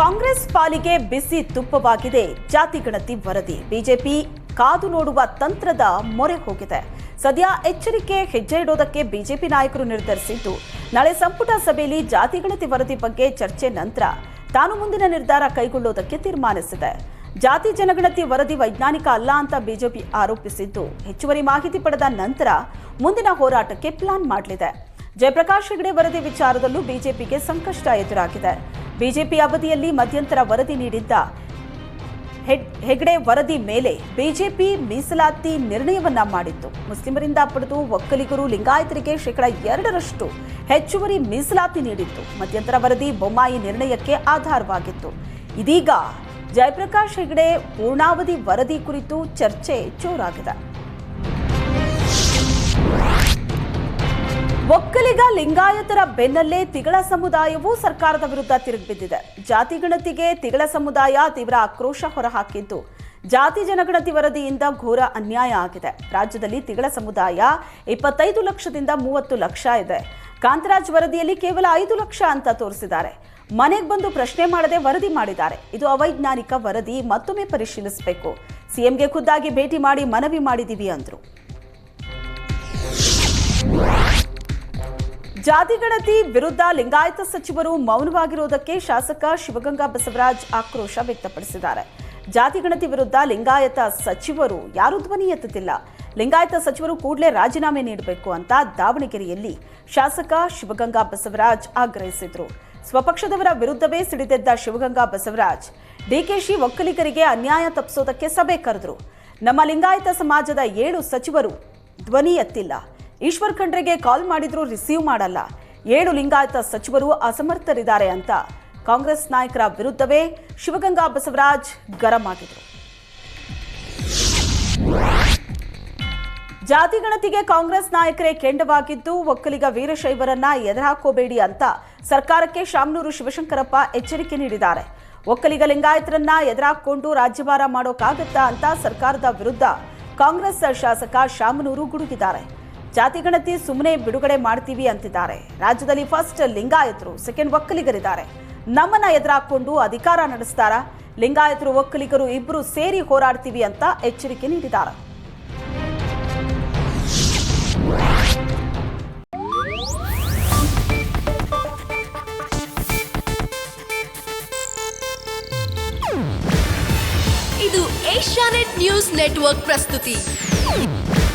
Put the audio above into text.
ಕಾಂಗ್ರೆಸ್ ಪಾಲಿಗೆ ಬಿಸಿ ತುಪ್ಪವಾಗಿದೆ. ಜಾತಿ ಗಣತಿ ವರದಿ. ಬಿಜೆಪಿ ಕಾದು ನೋಡುವ ತಂತ್ರದ ಮೊರೆ ಹೋಗಿದೆ. ಸದ್ಯ ಎಚ್ಚರಿಕೆ ಹೆಜ್ಜೆ ಇಡೋದಕ್ಕೆ ಬಿಜೆಪಿ ನಾಯಕರು ನಿರ್ಧರಿಸಿದ್ದು. ನಾಳೆ ಸಂಪುಟ ಸಭೆಯಲ್ಲಿ ಜಾತಿ ಗಣತಿ ವರದಿ ಬಗ್ಗೆ ಚರ್ಚೆ ನಂತರ ತಾನು ಮುಂದಿನ ನಿರ್ಧಾರ ಕೈಗೊಳ್ಳುವುದಕ್ಕೆ ತೀರ್ಮಾನಿಸಿದೆ. ಜಾತಿ ಜನಗಣತಿ ವರದಿ ವೈಜ್ಞಾನಿಕ ಅಲ್ಲ ಅಂತ ಬಿಜೆಪಿ ಆರೋಪಿಸಿದ್ದು. ಹೆಚ್ಚುವರಿ ಮಾಹಿತಿ ಪಡೆದ ನಂತರ ಮುಂದಿನ ಹೋರಾಟಕ್ಕೆ ಪ್ಲಾನ್ ಮಾಡಲಿದೆ. ಜಯಪ್ರಕಾಶ್ ಹೆಗಡೆ ವರದಿ ವಿಚಾರದಲ್ಲೂ ಬಿಜೆಪಿಗೆ ಸಂಕಷ್ಟ ಎದುರಾಗಿದೆ. ಬಿಜೆಪಿ ಅವಧಿಯಲ್ಲಿ ಮಧ್ಯಂತರ ವರದಿ ನೀಡಿದ್ದ ಹೆಗ್ಡೆ ವರದಿ ಮೇಲೆ ಬಿಜೆಪಿ ಮೀಸಲಾತಿ ನಿರ್ಣಯವನ್ನ ಮಾಡಿತ್ತು. ಮುಸ್ಲಿಮರಿಂದ ಪಡೆದು ಒಕ್ಕಲಿಗರು ಲಿಂಗಾಯತರಿಗೆ ಶೇಕಡ ಎರಡರಷ್ಟು ಹೆಚ್ಚುವರಿ ಮೀಸಲಾತಿ ನೀಡಿತ್ತು. ಮಧ್ಯಂತರ ವರದಿ ಬೊಮ್ಮಾಯಿ ನಿರ್ಣಯಕ್ಕೆ ಆಧಾರವಾಗಿತ್ತು. ಇದೀಗ ಜಯಪ್ರಕಾಶ್ ಹೆಗ್ಡೆ ಪೂರ್ಣಾವಧಿ ವರದಿ ಕುರಿತು ಚರ್ಚೆ ಜೋರಾಗಿದೆ. ಒಕ್ಕಲಿಗ ಲಿಂಗಾಯತರ ಬೆನ್ನಲ್ಲೇ ತಿಗಳ ಸಮುದಾಯವು ಸರ್ಕಾರದ ವಿರುದ್ಧ ತಿರುಗಿಬಿದ್ದಿದೆ ಜಾತಿ ಗಣತಿಗೆ ತಿಗಳ ಸಮುದಾಯ ತೀವ್ರ ಆಕ್ರೋಶ ಹೊರಹಾಕಿದ್ದು, ಜಾತಿ ಜನಗಣತಿ ವರದಿಯಿಂದ ಘೋರ ಅನ್ಯಾಯ ಆಗಿದೆ. ರಾಜ್ಯದಲ್ಲಿ ತಿಗಳ ಸಮುದಾಯ ಇಪ್ಪತ್ತೈದು ಲಕ್ಷದಿಂದ ಮೂವತ್ತು ಲಕ್ಷ ಇದೆ. ಕಾಂತರಾಜ್ ವರದಿಯಲ್ಲಿ ಕೇವಲ ಐದು ಲಕ್ಷ ಅಂತ ತೋರಿಸಿದ್ದಾರೆ. ಮನೆಗೆ ಬಂದು ಪ್ರಶ್ನೆ ಮಾಡದೆ ವರದಿ ಮಾಡಿದ್ದಾರೆ. ಇದು ಅವೈಜ್ಞಾನಿಕ ವರದಿ, ಮತ್ತೊಮ್ಮೆ ಪರಿಶೀಲಿಸಬೇಕು. ಸಿಎಂಗೆ ಖುದ್ದಾಗಿ ಭೇಟಿ ಮಾಡಿ ಮನವಿ ಮಾಡಿದ್ದೀವಿ ಅಂದ್ರು. ಜಾತಿ ಗಣತಿ ವಿರುದ್ಧ ಲಿಂಗಾಯತ ಸಚಿವರು ಮೌನವಾಗಿರುವುದಕ್ಕೆ ಶಾಸಕ ಶಿವಗಂಗಾ ಬಸವರಾಜ್ ಆಕ್ರೋಶ ವ್ಯಕ್ತಪಡಿಸಿದ್ದಾರೆ. ಜಾತಿಗಣತಿ ವಿರುದ್ಧ ಲಿಂಗಾಯತ ಸಚಿವರು ಯಾರೂ ಧ್ವನಿ ಎತ್ತುತ್ತಿಲ್ಲ. ಲಿಂಗಾಯತ ಸಚಿವರು ಕೂಡಲೇ ರಾಜೀನಾಮೆ ನೀಡಬೇಕು ಅಂತ ದಾವಣಗೆರೆಯಲ್ಲಿ ಶಾಸಕ ಶಿವಗಂಗಾ ಬಸವರಾಜ್ ಆಗ್ರಹಿಸಿದ್ರು. ಸ್ವಪಕ್ಷದವರ ವಿರುದ್ಧವೇ ಸಿಡಿದೆದ್ದ ಶಿವಗಂಗಾ ಬಸವರಾಜ್ ಡಿಕೆಶಿ ಒಕ್ಕಲಿಗರಿಗೆ ಅನ್ಯಾಯ ತಪ್ಪಿಸೋದಕ್ಕೆ ಸಭೆ ಕರೆದರು. ನಮ್ಮ ಲಿಂಗಾಯತ ಸಮಾಜದ ಏಳು ಸಚಿವರು ಧ್ವನಿ ಎತ್ತಿಲ್ಲ. ಈಶ್ವರ್ ಖಂಡ್ರೆಗೆ ಕಾಲ್ ಮಾಡಿದ್ರು ರಿಸೀವ್ ಮಾಡಲ್ಲ. ಏಳು ಲಿಂಗಾಯತ ಸಚಿವರು ಅಸಮರ್ಥರಿದ್ದಾರೆ ಅಂತ ಕಾಂಗ್ರೆಸ್ ನಾಯಕರ ವಿರುದ್ಧವೇ ಶಿವಗಂಗಾ ಬಸವರಾಜ್ ಗರಂ ಆಗಿದ್ರು. ಜಾತಿ ಗಣತಿಗೆ ಕಾಂಗ್ರೆಸ್ ನಾಯಕರೇ ಕೆಂಡವಾಗಿದ್ದು ಒಕ್ಕಲಿಗ ವೀರಶೈವರನ್ನ ಎದುರಾಕೋಬೇಡಿ ಅಂತ ಸರ್ಕಾರಕ್ಕೆ ಶಾಮನೂರು ಶಿವಶಂಕರಪ್ಪ ಎಚ್ಚರಿಕೆ ನೀಡಿದ್ದಾರೆ. ಒಕ್ಕಲಿಗ ಲಿಂಗಾಯತರನ್ನ ಎದುರಾಕೊಂಡು ರಾಜ್ಯಭಾರ ಮಾಡೋಕ್ಕಾಗತ್ತಾ ಅಂತ ಸರ್ಕಾರದ ವಿರುದ್ಧ ಕಾಂಗ್ರೆಸ್ ಶಾಸಕ ಶಾಮನೂರು ಗುಡುಗಿದ್ದಾರೆ. ಜಾತಿ ಗಣತಿ ಸುಮ್ಮನೆ ಬಿಡುಗಡೆ ಮಾಡ್ತೀವಿ ಅಂತಿದ್ದಾರೆ. ರಾಜ್ಯದಲ್ಲಿ ಫಸ್ಟ್ ಲಿಂಗಾಯತರು ಸೆಕೆಂಡ್ ಒಕ್ಕಲಿಗರಿದ್ದಾರೆ. ನಮ್ಮನ್ನ ಎದುರಾಕೊಂಡು ಅಧಿಕಾರ ನಡೆಸ್ತಾರ? ಲಿಂಗಾಯತರು, ಒಕ್ಕಲಿಗರು ಇಬ್ಬರು ಸೇರಿ ಹೋರಾಡ್ತೀವಿ ಅಂತ ಎಚ್ಚರಿಕೆ ನೀಡಿದ್ದಾರೆ ಇದು ಏಷ್ಯಾನೆಟ್ ನ್ಯೂಸ್ ನೆಟ್ವರ್ಕ್ ಪ್ರಸ್ತುತಿ.